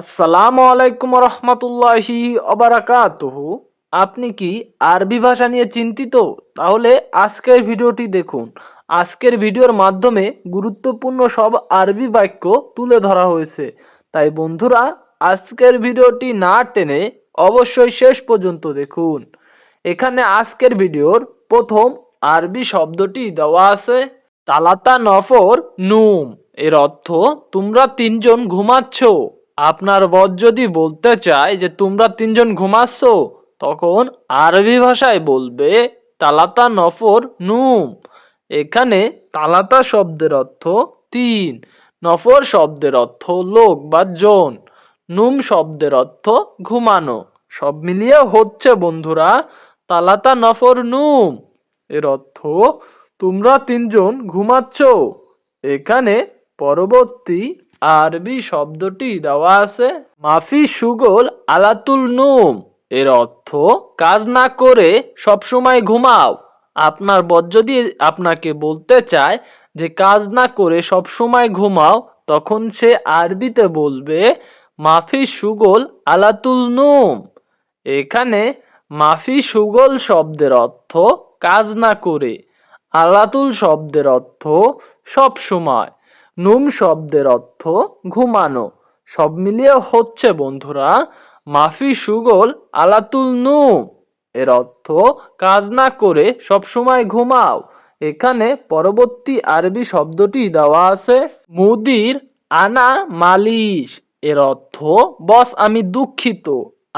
আসসালামু আলাইকুম রহমতুল্লাহি অবারাকাতুহু আপনি কি আরবি ভাষা নিয়ে চিন্তিত? তাহলে আজকের ভিডিওটি দেখুন। আজকের ভিডিওর মাধ্যমে গুরুত্বপূর্ণ সব আরবি বাক্য তুলে ধরা হয়েছে। তাই বন্ধুরা, আজকের ভিডিওটি না টেনে অবশ্যই শেষ পর্যন্ত দেখুন। এখানে আজকের ভিডিওর প্রথম আরবি শব্দটি দেওয়া আছে, তালাতা নফর নুম। এর অর্থ, তোমরা তিনজন ঘুমাচ্ছ। আপনার বদ যদি বলতে চায় যে তোমরা তিনজন ঘুমাচ্ছ, তখন আরবি ভাষায় বলবে তালাতা নফর নুম। এখানে তালাতা শব্দের অর্থ তিন, নফর শব্দের অর্থ লোক বা জন, নুম শব্দের অর্থ ঘুমানো। সব মিলিয়ে হচ্ছে বন্ধুরা তালাতা নফর নুম। এর অর্থ তোমরা তিনজন ঘুমাচ্ছ। এখানে পরবর্তী আরবি শব্দটি দেওয়া আছে, মাফি সুগল আলাতুল নুম। এর অর্থ, কাজ না করে সবসময় ঘুমাও। আপনার বদ যদি আপনাকে বলতে চায় যে, কাজ না করে সবসময় ঘুমাও, তখন সে আরবিতে বলবে, মাফি সুগল আলাতুল নুম। এখানে, মাফি সুগল শব্দের অর্থ, কাজ না করে। আলাতুল শব্দের অর্থ সব সময় নুম শব্দের অর্থ ঘুমানো। সব মিলিয়ে হচ্ছে, বন্ধুরা, মাফি সুগল আলাতুল নুম। এর অর্থ কাজ না করে সব সময় ঘুমাও। এখানে পরবর্তী আরবি শব্দটি দেওয়া আছে, মুদির আনা মালিশ। এর অর্থ, বস, আমি দুঃখিত।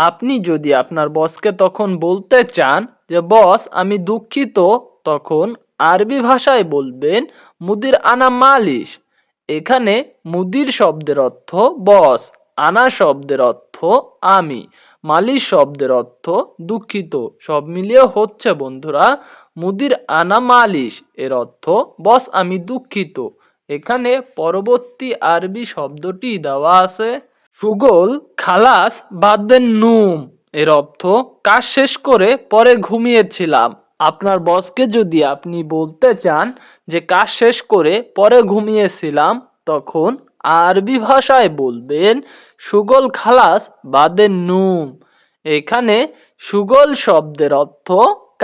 আপনি যদি আপনার বসকে তখন বলতে চান যে, বস, আমি দুঃখিত, তখন আরবি ভাষায় বলবেন, মুদির আনা মালিশ। এখানে মুদির শব্দের অর্থ বস, আনা শব্দের অর্থ আমি, মালিশ শব্দের অর্থ দুঃখিত। সব মিলিয়ে হচ্ছে বন্ধুরা মুদির আনা মালিশ, এর অর্থ বস, আমি দুঃখিত। এখানে পরবর্তী আরবি শব্দটি দেওয়া আছে। সুগল খালাস বাদেন নুম, এর অর্থ কাজ শেষ করে পরে ঘুমিয়েছিলাম। আপনার বসকে যদি আপনি বলতে চান যে কাজ শেষ করে পরে ঘুমিয়েছিলাম, তখন আরবি ভাষায় বলবেন, সুগল খালাস বাদেন নুম এখানে সুগল শব্দের অর্থ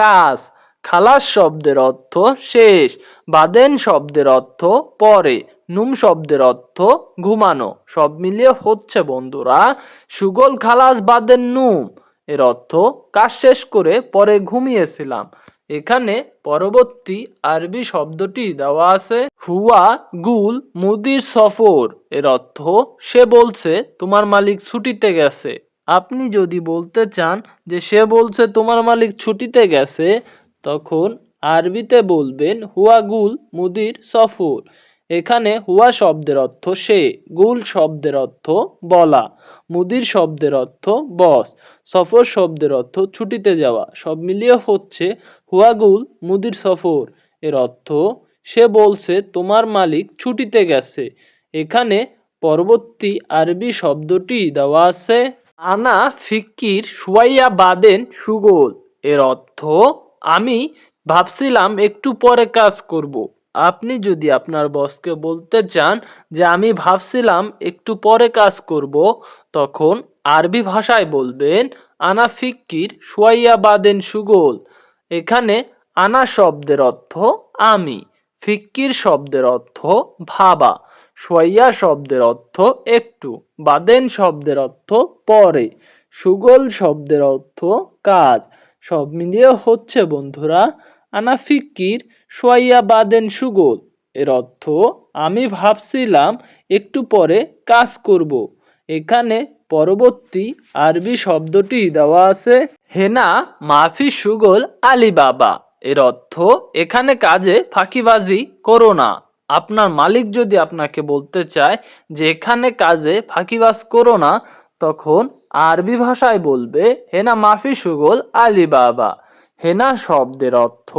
কাজ, খালাস শব্দের অর্থ শেষ, বাদেন শব্দের অর্থ পরে নুম শব্দের অর্থ ঘুমানো। সব মিলিয়ে হচ্ছে বন্ধুরা, সুগল খালাস বাদেন নুম এর অর্থ, কাজ শেষ করে পরে ঘুমিয়েছিলাম। এখানে পরবর্তী আরবি শব্দটি দেওয়া আছে, হুয়া গুল মুদির সফর। এর অর্থ, সে বলছে, তোমার মালিক ছুটিতে গেছে। আপনি যদি বলতে চান যে, সে বলছে, তোমার মালিক ছুটিতে গেছে, তখন আরবিতে বলবেন, হুয়া গুল মুদির সফর। এখানে হুয়া শব্দের অর্থ সে, গুল শব্দের অর্থ বলা, মুদির শব্দের অর্থ বস, সফর শব্দের অর্থ ছুটিতে যাওয়া, সব মিলিয়ে হচ্ছে হুয়াগুল মুদির সফর। এর অর্থ, সে বলছে, তোমার মালিক ছুটিতে গেছে। এখানে পরবর্তী আরবি শব্দটি দেওয়া আছে, আনা ফিক্কির সুয়াইয়া বাদেন সুগোল। এর অর্থ, আমি ভাবছিলাম একটু পরে কাজ করব। আপনি যদি আপনার বসকে বলতে চান যে আমি ভাবছিলাম একটু পরে কাজ করব, তখন আরবি ভাষায় বলবেন, আনা ফিক্কির সুয়াইয়া বাদেন সুগোল। এখানে আনা শব্দের অর্থ আমি ফিক্কির শব্দের অর্থ ভাবা সোয়াইয়া শব্দের অর্থ একটু বাদেন শব্দের অর্থ পরে সুগল শব্দের অর্থ কাজ সব মিলিয়ে হচ্ছে বন্ধুরা আনা ফিক্কির সোয়াইয়া বাদেন সুগল। এর অর্থ, আমি ভাবছিলাম একটু পরে কাজ করব। এখানে পরবর্তী আরবি শব্দটি দেওয়া আছে, হেনা মাফি সুগল আলিবাবা। এর অর্থ, এখানে কাজে ফাঁকিবাজি করো না। আপনার মালিক যদি আপনাকে বলতে চায় যে এখানে কাজে ফাঁকিবাজ করো না, তখন আরবি ভাষায় বলবে, হেনা মাফি সুগল আলিবাবা। হেনা শব্দের অর্থ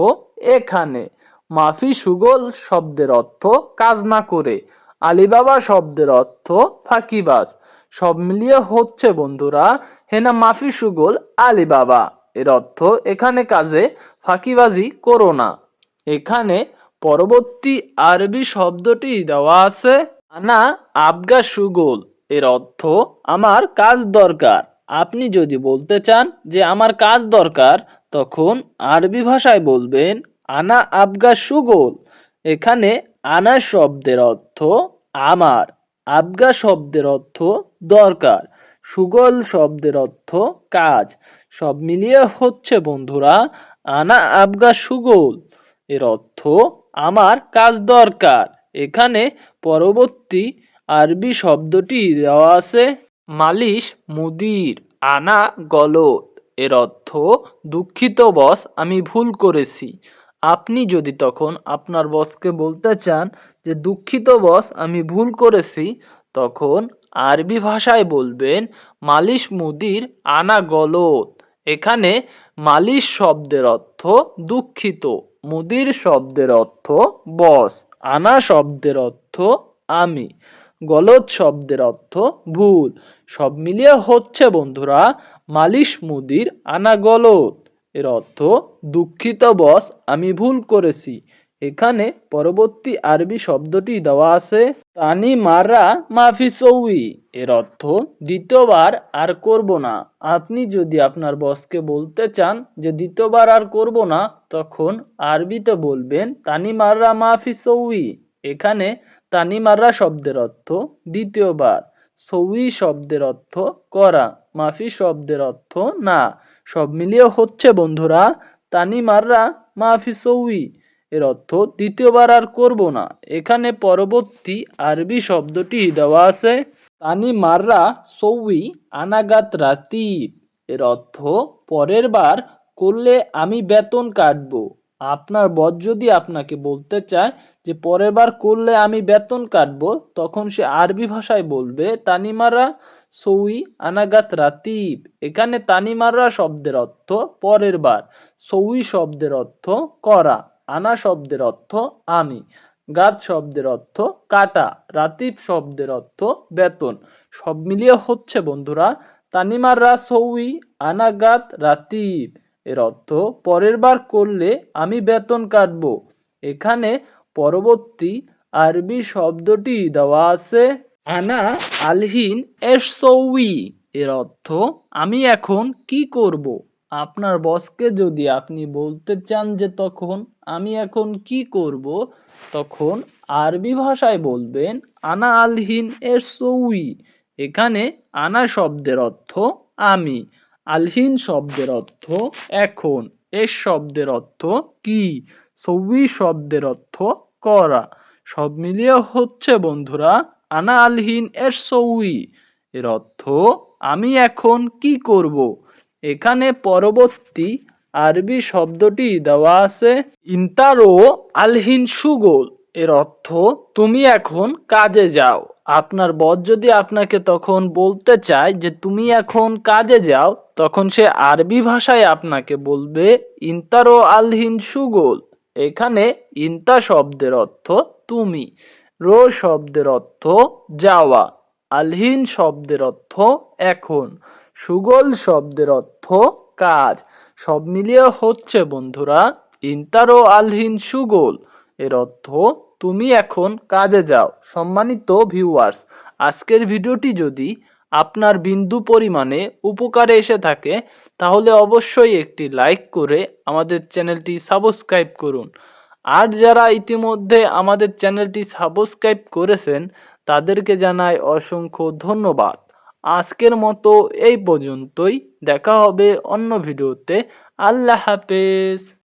এখানে। মাফি সুগল শব্দের অর্থ কাজ না করে। আলিবাবা শব্দের অর্থ ফাঁকিবাজ। সব মিলিয়ে হচ্ছে বন্ধুরা হেনা মাফি সুগল আলিবাবা। এর অর্থ এখানে কাজে ফাঁকিবাজি করো না। এখানে পরবর্তী আরবি শব্দটি দেওয়া আছে, আনা আবগা সুগোল। এর অর্থ আমার কাজ দরকার। আপনি যদি বলতে চান যে আমার কাজ দরকার তখন আরবি ভাষায় বলবেন, আনা আবগা সুগোল। এখানে আনা শব্দের অর্থ আমার। আবগা শব্দের অর্থ দরকার। সুগল শব্দের অর্থ কাজ। সব মিলিয়ে হচ্ছে, বন্ধুরা, আনা আবগা সুগোল। এর অর্থ আমার কাজ দরকার। এখানে পরবর্তী আরবি শব্দটি দেওয়া আছে, মালিশ, মুদির। আনা গলত এর অর্থ, দুঃখিত বস, আমি ভুল করেছি। আপনি যদি তখন আপনার বসকে বলতে চান যে, দুঃখিত বস, আমি ভুল করেছি, তখন আরবি ভাষায় বলবেন, মালিশ মুদির আনা গলত এখানে মালিশ শব্দের অর্থ, দুঃখিত। মুদির শব্দের অর্থ, বস। আনা শব্দের অর্থ, আমি। গলত শব্দের অর্থ ভুল। সব মিলিয়ে হচ্ছে, বন্ধুরা, মালিশ মুদির আনা গলত এর অর্থ, দুঃখিত বস, আমি ভুল করেছি। এখানে পরবর্তী আরবি শব্দটি দেওয়া আছে, তানি মারা মাফি সৌই এর অর্থ, দ্বিতীয়বার আর করব না। আপনি যদি আপনার বসকে বলতে চান যে দ্বিতীয়বার আর করব না, তখন আরবিতে বলবেন, তানি মাররা মাফি সৌই এখানে তানি মাররা শব্দের অর্থ দ্বিতীয়বার। সৌই শব্দের অর্থ করা, মাফি শব্দের অর্থ না। সব মিলিয়ে হচ্ছে, বন্ধুরা তানি মাররা মাফি সৌই এর অর্থ দ্বিতীয়বার আর করব না। এখানে পরবর্তী আরবি শব্দটি দেওয়া আছে তানি মাররা সৌই আনাগাত রাতিব এর অর্থ পরের বার করলে আমি বেতন কাটবো। আপনার বস যদি আপনাকে বলতে চায় যে, পরের বার করলে আমি বেতন কাটবো, তখন সে আরবি ভাষায় বলবে, তানিমারা সৌই আনাগাত রাতিব। এখানে তানিমাররা শব্দের অর্থ পরের বার, সৌই শব্দের অর্থ করা, আনা শব্দের অর্থ আমি, গাত শব্দের অর্থ কাটা, রাতিব শব্দের অর্থ বেতন। সব মিলিয়ে হচ্ছে বন্ধুরা তানিমাররা সৌই আনাগাত রাতিব। এর অর্থ, পরের বার করলে আমি বেতন কাটব। এখানে পরবর্তী আরবি শব্দটি দেওয়া আছে, আনা আলহিন এসৌই এর অর্থ, আমি এখন কি করব? আপনার বসকে যদি আপনি বলতে চান যে, তখন আমি এখন কি করব? তখন আরবি ভাষায় বলবেন, আনা আলহিন এসৌই এখানে আনা শব্দের অর্থ, আমি। আলহিন শব্দের অর্থ এখন, এস শব্দের অর্থ কি সৌই শব্দের অর্থ করা। সব মিলিয়ে হচ্ছে, বন্ধুরা, আনা আলহিন এর সৌই এর অর্থ, আমি এখন কি করব? এখানে পরবর্তী আরবি শব্দটি দেওয়া আছে, ইন্তারো আলহিন সুগোল। এর অর্থ, তুমি এখন কাজে যাও। আপনার বস যদি আপনাকে তখন বলতে চায় যে, তুমি এখন কাজে যাও, তখন সে আরবি ভাষায় আপনাকে বলবে, ইন্তারো আলহিন সুগোল। এখানে ইন্তা শব্দের অর্থ, তুমি। রো শব্দের অর্থ, যাওয়া। আলহিন শব্দের অর্থ, এখন। সুগল শব্দের অর্থ, কাজ। সব মিলিয়ে হচ্ছে বন্ধুরা, ইন্তারো আলহিন সুগোল। এর অর্থ, তুমি এখন কাজে যাও। সম্মানিত ভিউয়ার্স আজকের ভিডিওটি যদি আপনার বিন্দু পরিমাণে উপকারে এসে থাকে, তাহলে অবশ্যই একটি লাইক করে আমাদের চ্যানেলটি সাবস্ক্রাইব করুন। আর যারা ইতিমধ্যে আমাদের চ্যানেলটি সাবস্ক্রাইব করেছেন, তাদেরকে জানাই অসংখ্য ধন্যবাদ। আজকের মতো এই পর্যন্তই। দেখা হবে অন্য ভিডিওতে। আল্লাহ হাফেজ।